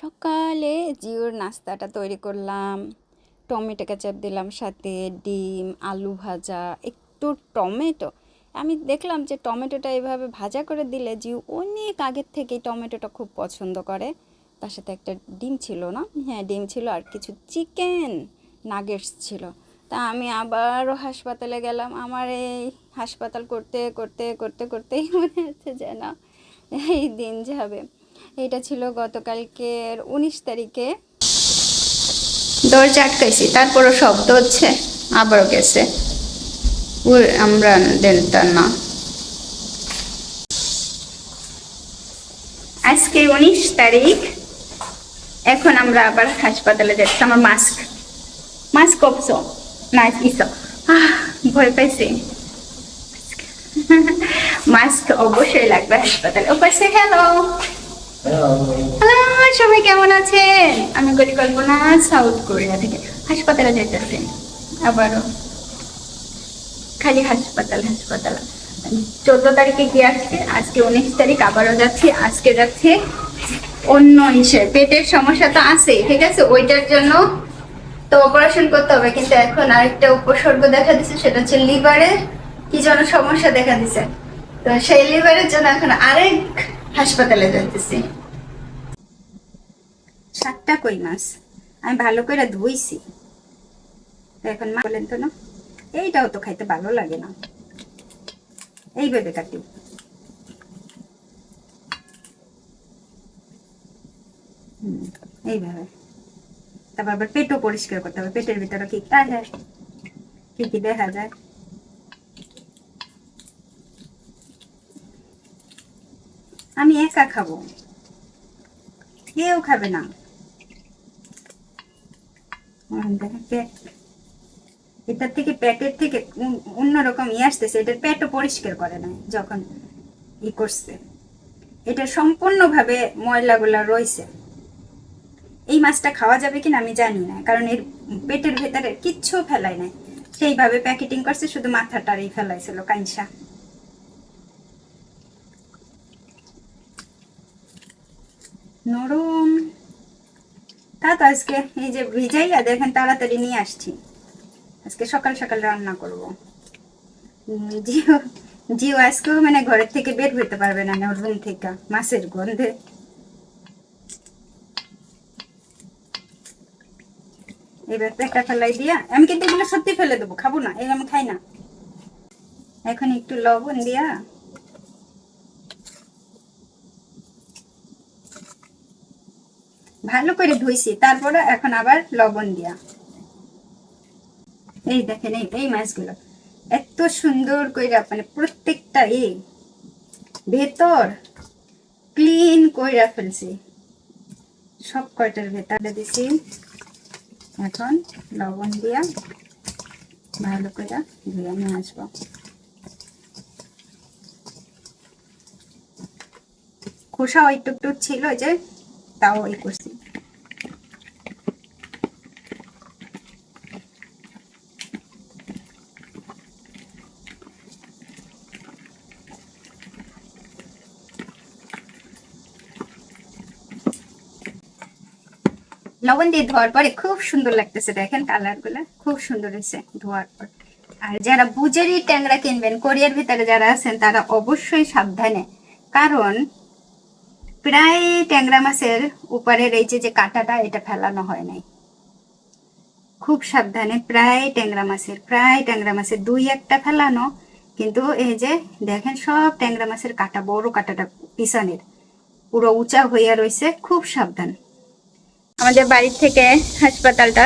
সকালে জিওর নাস্তাটা তৈরি করলাম, টমেটো কেচাপ দিলাম সাথে, ডিম, আলু ভাজা, একটু টমেটো। আমি দেখলাম যে টমেটোটা এভাবে ভাজা করে দিলে জিও অনেক আগের থেকেই টমেটোটা খুব পছন্দ করে। তার সাথে একটা ডিম ছিল না? হ্যাঁ ডিম ছিল আর কিছু চিকেন নাগেটস ছিল। তা আমি আবারও হাসপাতালে গেলাম। আমার এই হাসপাতাল করতে করতে করতে, করতেই মনে হচ্ছে যে না এই দিন যাবে। এটা ছিল গতকালকের উনিশ তারিখে। দরজা আটকাইছি, তারপরও শব্দ হচ্ছে, আবারও গেছে। আমরা দেনটা না। আজকে উনিশ তারিখ, এখন আমরা আবার হাসপাতালে যাচ্ছি। আমার মাস্ক মাস্ক কপছো না ইসো ভয় পাইছি। মাস্ক অবশ্যই লাগবে হাসপাতালে। ও পাশে, হ্যালো। হ্যালো সবাই কেমন আছেন? আমি কল্পনা সাউথ কোরিয়া থেকে। হাসপাতালে যাইতেছি। আবারও। খালি হাসপাতাল হাসপাতাল। চোদ্দ তারিখে গিয়ে আসছি, আজকে উনিশ তারিখ, আবারও যাচ্ছি, আজকে যাচ্ছি অন্য হিসেবে পেটের সমস্যা তো আছে ঠিক আছে? ওইটার জন্য তো অপারেশন করতে হবে, কিন্তু এখন আরেকটা উপসর্গ দেখা দিচ্ছে সেটা হচ্ছে লিভারে কি যেন সমস্যা দেখা দিচ্ছে তো সেই লিভারের জন্য এখন আরেক হাসপাতালে যাইতেছি। সাতটা কই মাছ? আমি ভালো করে ধুইছি। এখন মা বলেন তো না, এইটাও তো খাইতে ভালো লাগে না। এইভাবে কাটি। এইভাবে তারপর আবার পেটও পরিষ্কার করতে হবে, পেটের ভিতরে কি কি দেখা যায়? আমি একা খাব। কেউ খাবে না। এটার থেকে পেটের থেকে অন্যরকম ইয়ে আসতেছে, এটার পেটও পরিষ্কার করে না যখন ই করছে। এটা সম্পূর্ণভাবে ময়লাগুলা রয়েছে। এই মাছটা খাওয়া যাবে কিনা আমি জানি না, কারণ এর পেটের ভেতরে কিচ্ছু ফেলাই নাই। সেইভাবে প্যাকেটিং করছে, শুধু মাথাটারই ফেলাইছিল কাইনসা নরম। তা তো আজকে এই যে ভিজাইয়া দেখেন তাড়াতাড়ি নিয়ে আসছি। আজকে সকাল সকাল রান্না করব। জিও জিও আজকেও মানে ঘরের থেকে বের হইতে পারবে না ওর রুম থেকে, মাছের গন্ধে। এবার পেটটা ফেলাই দিয়া, আমি কিন্তু এগুলো সত্যি ফেলে দেবো, খাব না, এই আমি খাই না। এখন একটু লবণ দিয়া ভালো করে ধুইছি তারপরে এখন আবার লবণ দিয়া। এই দেখেন, এই এই মাছগুলো। এত সুন্দর করে মানে প্রত্যেকটা এ, ভেতর ক্লিন কইরা ফেলছি। সব কয়টার ভেতরে দিছি? এখন লবণ দিয়া ভালো করে ধুয়ে নিয়ে আসব। খোসা ওই টুকটুক ছিল যে তাও ওই করছি। লবণ দিয়ে ধোয়ার পরে খুব সুন্দর লাগতেছে, দেখেন কালারগুলা খুব সুন্দর হয়েছে ধোয়ার পর। আর যারা বুজেরি ট্যাংরা কিনবেন, কোরিয়ার ভিতরে যারা আছেন, তারা অবশ্যই সাবধানে। কারণ প্রায় ট্যাংরা মাছের উপরের এই যে যে কাঁটাটা, এটা ফেলানো হয় নাই। খুব সাবধানে প্রায় ট্যাংরা মাছের, প্রায় ট্যাংরা মাছের দুই একটা ফেলানো, কিন্তু এই যে দেখেন সব ট্যাংরা মাছের কাটা, বড় কাটাটা পিছনের, পুরো উঁচা হইয়া রয়েছে খুব সাবধান। আমাদের বাড়ি থেকে হাসপাতালটা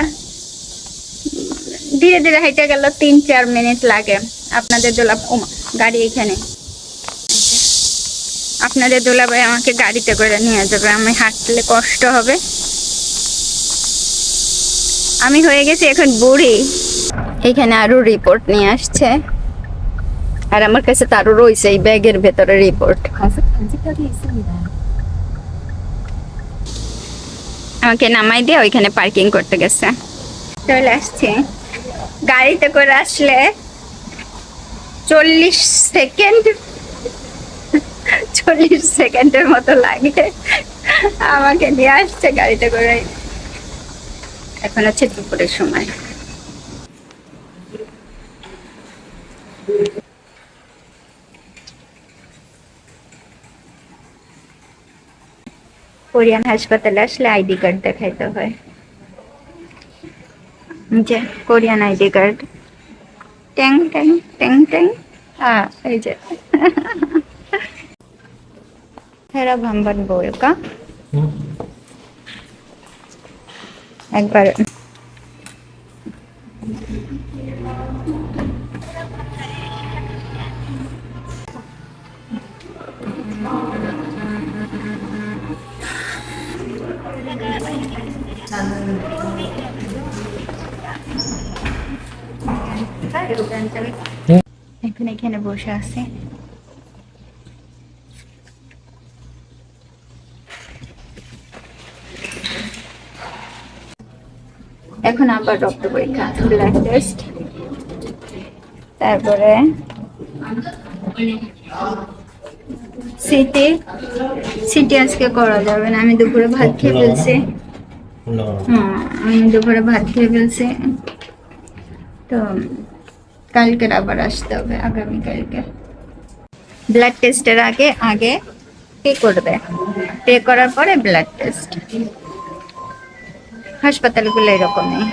ধীরে ধীরে হেঁটে গেল, তিন চার মিনিট লাগে। আপনাদের দোলা গাড়ি এখানে। আপনাদের দোলাভাই আমাকে গাড়িতে করে নিয়ে যাবে, আমি হাঁটলে কষ্ট হবে। আমি হয়ে গেছি এখন বুড়ি। এখানে আরও রিপোর্ট নিয়ে আসছে। আর আমার কাছে তারও রয়েছে এই ব্যাগের ভেতরে রিপোর্ট আমাকে নামাই দিয়ে ওইখানে পার্কিং করতে গেছে। চলে আসছি। গাড়িতে করে আসলে চল্লিশ সেকেন্ড চল্লিশ সেকেন্ডের মতো লাগে। আমাকে নিয়ে আসছে গাড়িতে করে। এখন হচ্ছে দুপুরের সময়। কোরিয়ান হাসপাতালে আসলে আইডি কার্ড দেখাইতে হয়। যে কোরিয়ান আইডি কার্ড। ট্যাং ট্যাং ট্যাং ট্যাং। হ্যাঁ এই যে। হেরা ভাম্বান বলকা একবার এখন এখানে বসে আছে এখন আবার রক্ত পরীক্ষা ব্লাড টেস্ট তারপরে সিটি সিটি আজকে করা যাবে না আমি দুপুরে ভাত খেয়ে ফেলছি। হ্যাঁ আমি দুপুরে ভাত খেয়ে ফেলছি। তো কালকের আবার আসতে হবে আগামীকালকে ব্লাড টেস্টের আগে আগে পে করবে। পে করার পরে ব্লাড টেস্ট হাসপাতালগুলো এরকমই।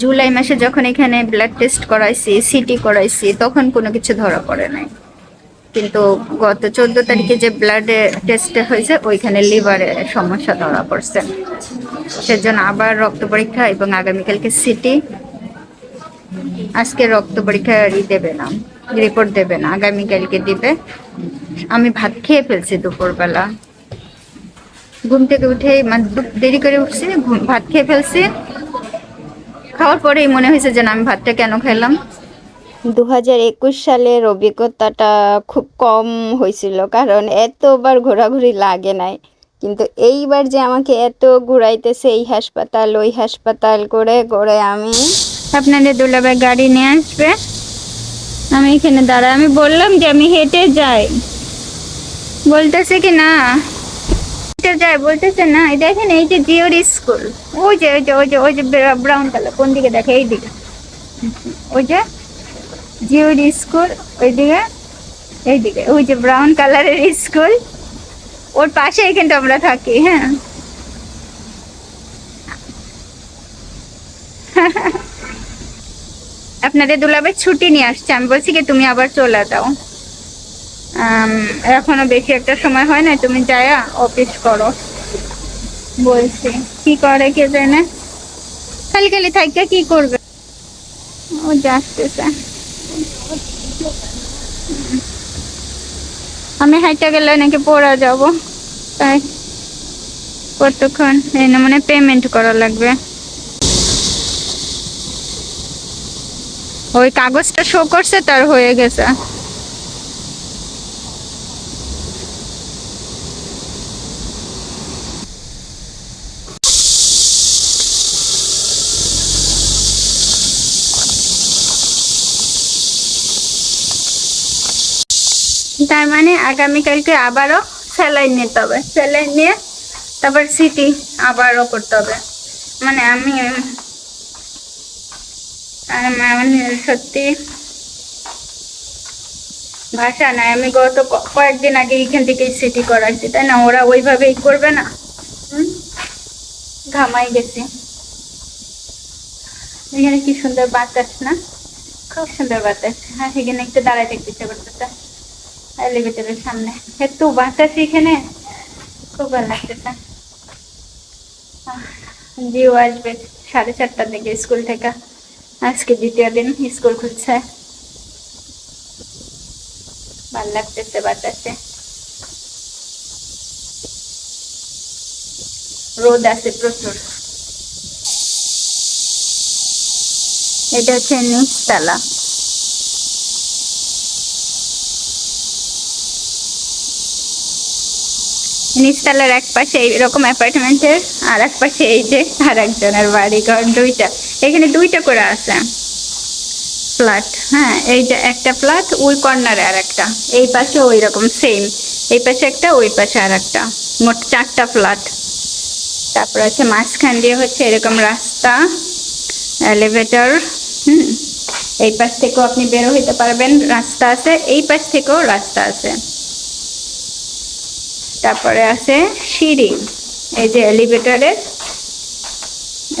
জুলাই মাসে যখন এখানে ব্লাড টেস্ট করাইছি সিটি করাইছি, তখন কোনো কিছু ধরা পড়ে নাই। কিন্তু গত চোদ্দ তারিখে যে ব্লাড টেস্ট হয়েছে, ওইখানে লিভারে সমস্যা ধরা পড়ছে। সেজন্য আবার রক্ত পরীক্ষা এবং আগামীকালকে সিটি আজকে রক্ত পরীক্ষা দেবে না রিপোর্ট দেবে না, আগামীকালকে দিবে। আমি ভাত খেয়ে ফেলছি দুপুরবেলা। ঘুম থেকে উঠে মানে দেরি করে উঠছি ভাত খেয়ে ফেলছি। খাওয়ার পরেই মনে হয়েছে যে আমি ভাতটা কেন খেলাম। দু হাজার একুশ সালের অভিজ্ঞতাটা খুব কম হয়েছিল কারণ এতবার ঘোরাঘুরি লাগে নাই। কিন্তু এইবার যে আমাকে এত ঘুরাইতেছে এই হাসপাতাল ওই হাসপাতাল করে করে আমি আপনাদের দুলাভাই গাড়ি নিয়ে আসবে। আমি এখানে দাঁড়াই আমি বললাম যে আমি হেঁটে যাই। বলতেছে কি না? হেঁটে যায় বলতেছে না এই দেখেন এই যে জিওর স্কুল ওই যে ওই যে ওই যে ওই যে ব্রাউন কালার কোন দিকে দেখে এই দিকে। ওই যে জিওর স্কুল ওইদিকে এইদিকে ওই যে ব্রাউন কালারের স্কুল ওর পাশে কিন্তু আমরা থাকি হ্যাঁ? আপনাদের দুলাভাই ছুটি নিয়ে আসছে আমি বলছি কি তুমি আবার চলে আম, এখনও বেশি একটা সময় হয় না তুমি যায়া অফিস করো। বলছি, কি করে কে জানে? খালি খালি থাইকা কি করবে? ও যাচ্ছে আমি হাইটা গেলে নাকি পড়া যাব, তাই কতক্ষণ? এই না মানে পেমেন্ট করা লাগবে। ওই কাগজটা শো করছে, তার হয়ে গেছে। তার মানে আগামীকালকে আবারও স্যালাইন নিতে হবে। স্যালাইন নিয়ে তারপর সিটি আবারও করতে হবে। মানে আমি মানে সত্যি ভাষা নাই। আমি গত কয়েকদিন আগে এখান থেকে সিটি করাইছি, তাই না? ওরা ওইভাবেই করবে না? ঘামাই গেছি। এখানে কি সুন্দর বাতাস না? খুব সুন্দর বাতাস। হ্যাঁ সেখানে একটু দাঁড়ায় দেখতে ইচ্ছে এলিভেটরের সামনে। একটু বাতাস এখানে খুব ভালো লাগতেছে। জিও আসবে সাড়ে চারটার দিকে স্কুল থেকে। আজকে দ্বিতীয় দিন স্কুল খুলছে। ভালো লাগতেছে বাতাসে। রোদ আছে প্রচুর। এটা হচ্ছে নিচতলা। নিচতলার এক পাশে এইরকম অ্যাপার্টমেন্টের আর এক পাশে এই যে আর একজনের বাড়ি ঘর দুইটা। এখানে দুইটা করে আছে। প্লাট হ্যাঁ এই যে একটা প্লাট ওই কর্নারে আর একটা এই পাশে ওই রকম সেম এই পাশে একটা, ওই পাশে আর একটা মোট চারটা ফ্ল্যাট তারপর আছে মাঝখান দিয়ে হচ্ছে এরকম রাস্তা এলিভেটর হুম। এই পাশ থেকেও আপনি বেরো হইতে পারবেন, রাস্তা আছে। এই পাশ থেকেও রাস্তা আছে। তারপরে আছে সিঁড়ি, এই যে এলিভেটরের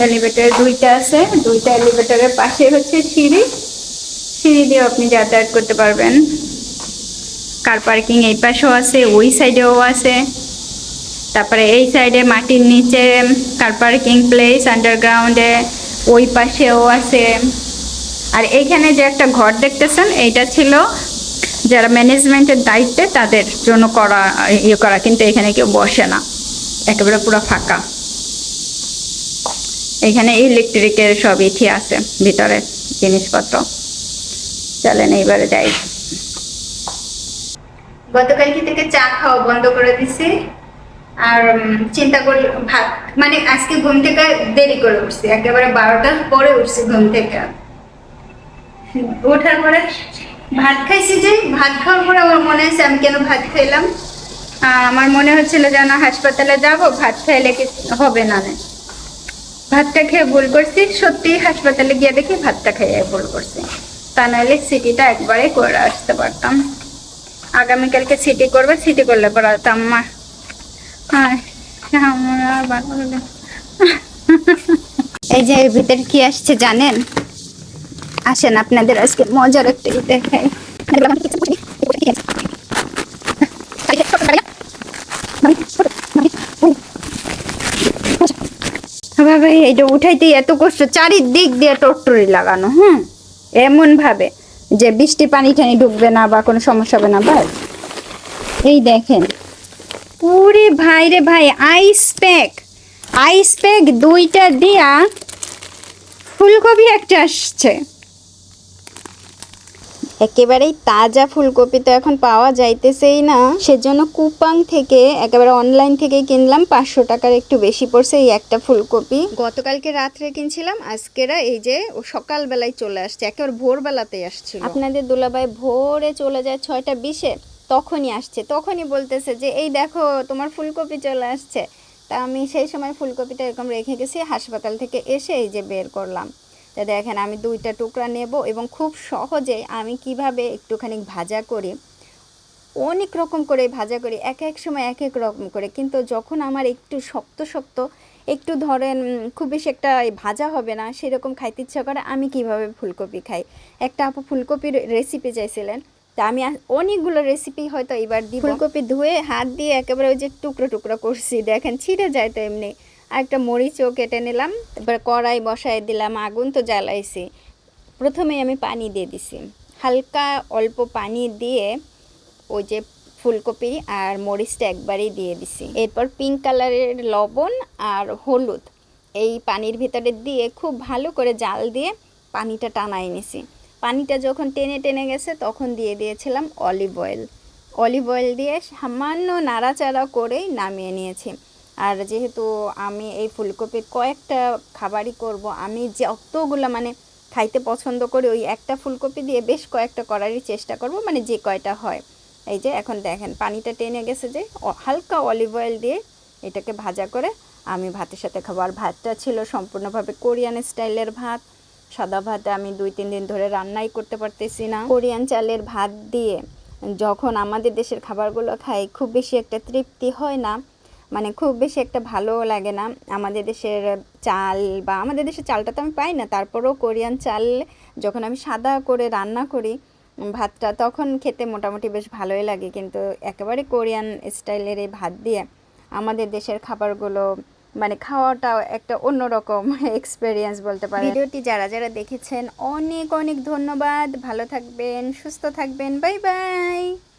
এলিভেটর দুইটা আছে, দুইটা এলিভেটরের পাশে হচ্ছে সিঁড়ি। সিঁড়ি দিয়ে আপনি যাতায়াত করতে পারবেন। কার পার্কিং এই পাশেও আছে, ওই সাইডেও আছে। তারপরে এই সাইডে মাটির নিচে কার পার্কিং প্লেস আন্ডারগ্রাউন্ডে ওই পাশেও আছে। আর এইখানে যে একটা ঘর দেখতেছেন, এইটা ছিল যারা ম্যানেজমেন্টের দায়িত্বে তাদের জন্য করা ইয়ে করা, কিন্তু এখানে কেউ বসে না। একেবারে পুরো ফাঁকা। এখানে ইলেকট্রিকের সব ইথি আছে, ভিতরে জিনিসপত্র। চলেন এইবারে যাই। গতকালকে থেকে চা খাওয়া বন্ধ করে দিছি। আর চিন্তা করি ভাত মানে আজকে ঘুম থেকে দেরি করে উঠছি। একেবারে বারোটার পরে উঠছি ঘুম থেকে। ওঠার পরে ভাত খাইছি যে, ভাত খাওয়ার পরে আমার মনে হয়েছে আমি কেন ভাত খাইলাম। আমার মনে হচ্ছিল যেন হাসপাতালে যাব, ভাত খাইলে হবে না না ভাতটা খেয়ে ভুল করছি সত্যি হাসপাতালে গিয়ে দেখি ভাতটা খেয়ে ভুল করছি। তা নাহলে সিটিটা একবারে করে আসতে পারতাম। আগামীকালকে সিটি করবে, সিটি করলে পড়াতাম মা না। এই যে এর ভিতরে কি আসছে জানেন? আসেন আপনাদের আজকে মজার একটা দেখাই। উঠাইতে এত কষ্ট, চারিদিক দিয়ে লাগানো যে বৃষ্টি পানি টানি ঢুকবে না বা কোনো সমস্যা হবে না ভাই এই দেখেন। ভাই আইস প্যাক আইস প্যাক দুইটা দিয়া ফুলকপি একটা আসছে। একেবারেই তাজা ফুলকপি তো এখন পাওয়া যাইতেছেই না। সেজন্য কুপাং থেকে, একেবারে অনলাইন থেকে কিনলাম, পাঁচশো টাকার একটু বেশি পড়ছে এই একটা ফুলকপি। গতকালকে রাত্রে কিনছিলাম, আজকেরা এই যে ও সকালবেলায় চলে আসছে, একেবারে ভোরবেলাতেই আসছিল। আপনাদের দুলাভাই ভোরে চলে যায় ছয়টা বিশে, তখনই আসছে। তখনই বলতেছে যে, এই দেখো, তোমার ফুলকপি চলে আসছে। তা আমি সেই সময় ফুলকপিটা এরকম রেখে গেছি, হাসপাতাল থেকে এসে এই যে বের করলাম। তা দেখেন, আমি দুইটা টুকরা নেব এবং খুব সহজে আমি কীভাবে একটুখানি ভাজা করি, অনেক রকম করে ভাজা করি, এক এক সময় এক এক রকম করে। কিন্তু যখন আমার একটু শক্ত শক্ত, একটু ধরেন খুব বেশি একটা ভাজা হবে না, সেরকম খাইতে ইচ্ছা করে, আমি কীভাবে ফুলকপি খাই? একটা আপু ফুলকপির রেসিপি চাইছিলেন, তা আমি অনেকগুলো রেসিপি হয়তো এবার দিই ফুলকপি ধুয়ে হাত দিয়ে একেবারে ওই যে টুকরো টুকরো করছি, দেখেন ছিঁড়ে যায় তো এমনি। আর একটা মরিচও কেটে নিলাম। তারপরে কড়াই বসায় দিলাম, আগুন তো জ্বালাইছি। প্রথমে আমি পানি দিয়ে দিছি। হালকা অল্প পানি দিয়ে ওই যে ফুলকপি আর মরিচটা একবারেই দিয়ে দিছি। এরপর পিঙ্ক কালারের লবণ আর হলুদ এই পানির ভিতরে দিয়ে খুব ভালো করে জাল দিয়ে পানিটা টানাই নিছি। পানিটা যখন টেনে টেনে গেছে তখন দিয়ে দিয়েছিলাম অলিভ অয়েল। অলিভ অয়েল দিয়ে সামান্য নাড়াচাড়া করেই নামিয়ে নিয়েছি। আর যেহেতু আমি এই ফুলকপির কয়েকটা খাবারই করব, আমি যতগুলো মানে খাইতে পছন্দ করি, ওই একটা ফুলকপি দিয়ে বেশ কয়েকটা করারই চেষ্টা করব মানে যে কয়টা হয়। এই যে এখন দেখেন, পানিটা টেনে গেছে যে হালকা অলিভ অয়েল দিয়ে এটাকে ভাজা করে আমি ভাতের সাথে খাব। আর ভাতটা ছিল সম্পূর্ণভাবে কোরিয়ান স্টাইলের ভাত। সাদা ভাত আমি দুই, তিন দিন ধরে রান্নাই করতে পারতেছি না। কোরিয়ান চালের ভাত দিয়ে যখন আমাদের দেশের খাবারগুলো খাই, খুব বেশি একটা তৃপ্তি হয় না। মানে খুব বেশি একটা ভালো লাগে না। আমাদের দেশের চাল বা আমাদের দেশের চালটা তো আমি পাই না, তারপরেও কোরিয়ান চাল যখন আমি সাদা করে রান্না করি, ভাতটা তখন খেতে মোটামুটি বেশ ভালোই লাগে। কিন্তু একেবারে কোরিয়ান স্টাইলের এই ভাত দিয়ে আমাদের দেশের খাবারগুলো মানে খাওয়াটাও একটা অন্যরকম এক্সপিরিয়েন্স বলতে পারেন। ভিডিওটি যারা যারা দেখেছেন, অনেক অনেক ধন্যবাদ। ভালো থাকবেন, সুস্থ থাকবেন। Bye bye!